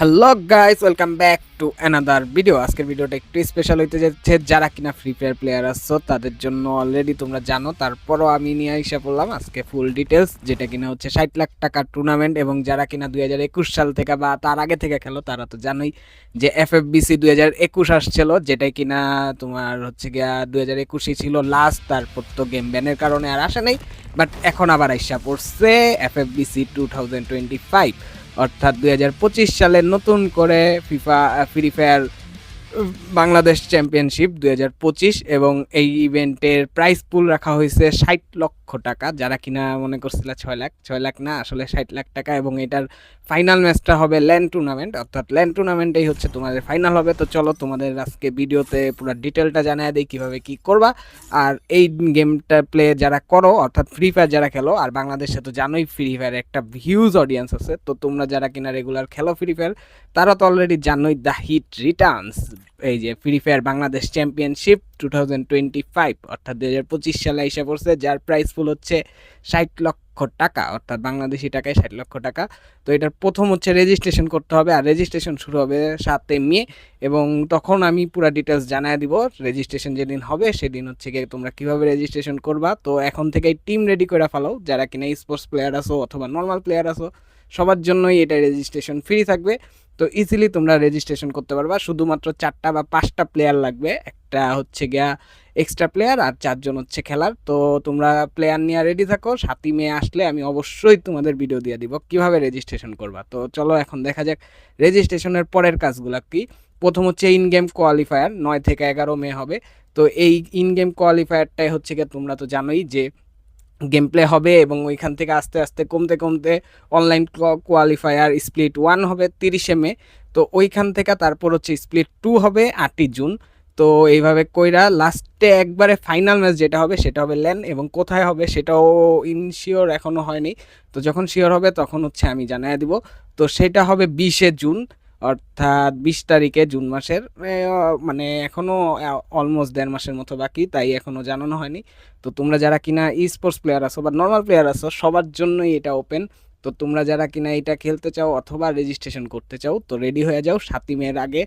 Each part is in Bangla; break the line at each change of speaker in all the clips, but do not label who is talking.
Hello guys welcome back to another video আজকের ভিডিওটা একটু স্পেশাল হইতে যাচ্ছে, যারা কিনা ফ্রি ফায়ার প্লেয়ার আসছো তাদের জন্য অলরেডি তোমরা জানো, তারপরও আমি নিয়ে এসে পড়লাম আজকে ফুল ডিটেলস যেটা কিনা হচ্ছে ষাট লাখ টাকার টুর্নামেন্ট এবং যারা কিনা দুই হাজার একুশ সাল থেকে বা তার আগে থেকে খেলো, তারা তো জানোই যে এফ এফ বিসি দুই হাজার একুশ আসছিল যেটা কিনা তোমার হচ্ছে গিয়া দুই হাজার একুশে ছিল লাস্ট তারপর তো গেম ব্যানের কারণে আর আসে নাই বাট এখন আবার আইসা পড়ছে F F BC two thousand twenty five অর্থাৎ দু হাজার পঁচিশ সালে নতুন করে FIFA free fire Bangladesh championship দু হাজার পঁচিশ এবং এই ইভেন্টের প্রাইস পুল রাখা হয়েছে ষাট লক্ষ টাকা, যারা কিনা মনে করছিল ছয় লাখ ছয় লাখ না, আসলে ষাট লাখ টাকা এবং এটার ফাইনাল ম্যাচটা হবে ল্যান্ড টুর্নামেন্ট অর্থাৎ ল্যান্ড টুর্নামেন্টেই হচ্ছে তোমাদের ফাইনাল হবে। তো চলো তোমাদের আজকে ভিডিওতে পুরো ডিটেলটা জানাই দিই কীভাবে কি করবা। আর এই গেমটা প্লে যারা করো, অর্থাৎ ফ্রি ফায়ার যারা খেলো, আর বাংলাদেশে তো জানোই ফ্রি ফায়ার একটা হিউজ অডিয়েন্স আছে, তো তোমরা যারা কিনা রেগুলার খেলো ফ্রি ফায়ার তারা তো অলরেডি জানোই দ্য হিট রিটার্নস এই যে free fire Bangladesh championship two thousand twenty five অর্থাৎ দু হাজার পঁচিশ সালে এসে পড়ছে, যার প্রাইস ফুল হচ্ছে ষাট লক্ষ টাকা, অর্থাৎ বাংলাদেশি টাকায় ষাট লক্ষ টাকা। তো এটার প্রথম হচ্ছে রেজিস্ট্রেশন করতে হবে, আর রেজিস্ট্রেশন শুরু হবে সাতে মে, এবং তখন আমি পুরো ডিটেলস জানায় দিব রেজিস্ট্রেশন যেদিন হবে সেদিন হচ্ছে গিয়ে তোমরা কীভাবে রেজিস্ট্রেশন করবা। তো এখন থেকেই টিম রেডি করে ফেলো, যারা কিনা স্পোর্টস প্লেয়ার আসো অথবা নর্মাল প্লেয়ার আসো সবার জন্যই এটা রেজিস্ট্রেশন ফ্রি থাকবে। তো ইজিলি তোমরা রেজিস্ট্রেশন করতে পারবা। শুধুমাত্র চারটা বা পাঁচটা প্লেয়ার লাগবে। একটা হচ্ছে গিয়া এক্সট্রা প্লেয়ার আর চারজন হচ্ছে খেলার। তো তোমরা প্লেয়ার নিয়ে রেডি থাকো। সাতই মে আসলে আমি অবশ্যই তোমাদের ভিডিও দিয়ে দিব কীভাবে রেজিস্ট্রেশন করবা। তো চলো এখন দেখা যাক রেজিস্ট্রেশনের পরের কাজগুলো কি। প্রথম হচ্ছে ইন গেম কোয়ালিফায়ার নয় থেকে এগারো মে হবে। তো এই ইন গেম কোয়ালিফায়ারটাই হচ্ছে গিয়ে তোমরা তো জানোই যে গেম প্লে হবে এবং ওইখান থেকে আস্তে আস্তে কমতে কমতে অনলাইন কোয়ালিফায়ার স্প্লিট ওয়ান হবে তিরিশে মে। তো ওইখান থেকে তারপর হচ্ছে স্প্লিট টু হবে আটই জুন। তো এইভাবে কইরা লাস্টে একবারে ফাইনাল ম্যাচ যেটা হবে সেটা হবে ল্যান এবং কোথায় হবে সেটাও ইনশিওর এখনও হয়নি। তো যখন শিওর হবে তখন হচ্ছে আমি জানাই দিব। তো সেটা হবে বিশে জুন। অর্থাৎ বিশ তারিখে জুন মাসের মানে এখনও অলমোস্ট দেড় মাসের মতো বাকি, তাই এখনও জানানো হয়নি। তো তোমরা যারা কিনা ই স্পোর্টস প্লেয়ার আছো বা নর্মাল প্লেয়ার আছো, সবার জন্যই এটা ওপেন তো তোমরা যারা কিনা এটা খেলতে চাও অথবা রেজিস্ট্রেশন করতে চাও, তো রেডি হয়ে যাও। সাতই মেয়ের আগে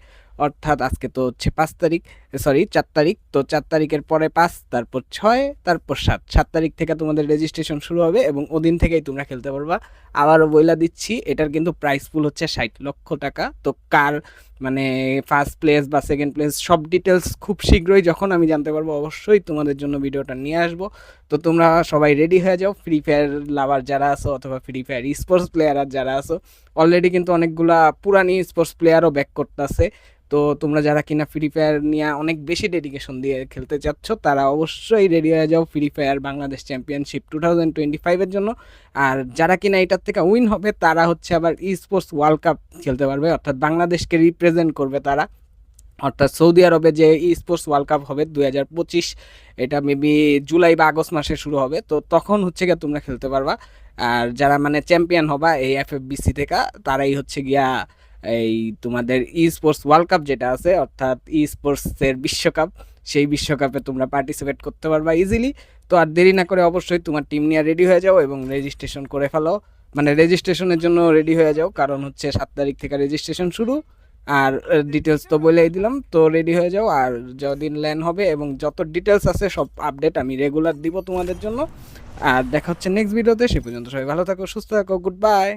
অর্থাৎ আজকে তো হচ্ছে পাঁচ তারিখ সরি চার তারিখ, তো চার তারিখের পরে পাঁচ, তারপর ছয়, তারপর সাত। সাত তারিখ থেকে তোমাদের রেজিস্ট্রেশন শুরু হবে এবং ওদিন থেকেই তোমরা খেলতে পারবা। আবারও বইলা দিচ্ছি, এটার কিন্তু প্রাইস পুল হচ্ছে ষাট লক্ষ টাকা। তো কার মানে ফার্স্ট প্লেস বা সেকেন্ড প্লেস সব ডিটেলস খুব শীঘ্রই যখন আমি জানতে পারব অবশ্যই তোমাদের জন্য ভিডিওটা নিয়ে আসব। তো তোমরা সবাই রেডি হয়ে যাও ফ্রি ফায়ার লাভার যারা আছো অথবা ফ্রি ফায়ার স্পোর্টস প্লেয়ার যারা আছো অলরেডি কিন্তু অনেকগুলা পুরানি স্পোর্টস প্লেয়ারও ব্যাক করতেছে। তো তোমরা যারা কিনা ফ্রি ফায়ার নিয়ে অনেক বেশি ডেডিকেশন দিয়ে খেলতে চাচ্ছ, তারা অবশ্যই রেডি হয়ে যাও free fire Bangladesh championship two thousand twenty ফাইভের জন্য। আর যারা কিনা এটার থেকে উইন হবে, তারা হচ্ছে আবার ই স্পোর্টস ওয়ার্ল্ড কাপ খেলতে পারবে, অর্থাৎ বাংলাদেশকে রিপ্রেজেন্ট করবে তারা। অর্থাৎ সৌদি আরবে যে ই স্পোর্টস ওয়ার্ল্ড কাপ হবে দুই হাজার পঁচিশ, এটা মেবি জুলাই বা আগস্ট মাসে শুরু হবে, তো তখন হচ্ছে গিয়া তোমরা খেলতে পারবা। আর যারা মানে চ্যাম্পিয়ন হবা এই এফ থেকে, তারাই হচ্ছে গিয়া এই তোমাদের ই স্পোর্টস ওয়ার্ল্ড কাপ যেটা আছে, অর্থাৎ ই স্পোর্টসের বিশ্বকাপ, সেই বিশ্বকাপে তোমরা পার্টিসিপেট করতে পারবা ইজিলি তো আর দেরি না করে অবশ্যই তোমার টিম নিয়ে রেডি হয়ে যাও এবং রেজিস্ট্রেশন করে ফেলো। মানে রেজিস্ট্রেশনের জন্য রেডি হয়ে যাও, কারণ হচ্ছে সাত তারিখ থেকে রেজিস্ট্রেশন শুরু। আর ডিটেলস তো বলেই দিলাম, তো রেডি হয়ে যাও। আর যদিন ল্যান হবে এবং যত ডিটেলস আছে, সব আপডেট আমি রেগুলার দিব তোমাদের জন্য। আর দেখা হচ্ছে নেক্সট ভিডিওতে সে পর্যন্ত সবাই ভালো থাকো, সুস্থ থাকো গুড বাই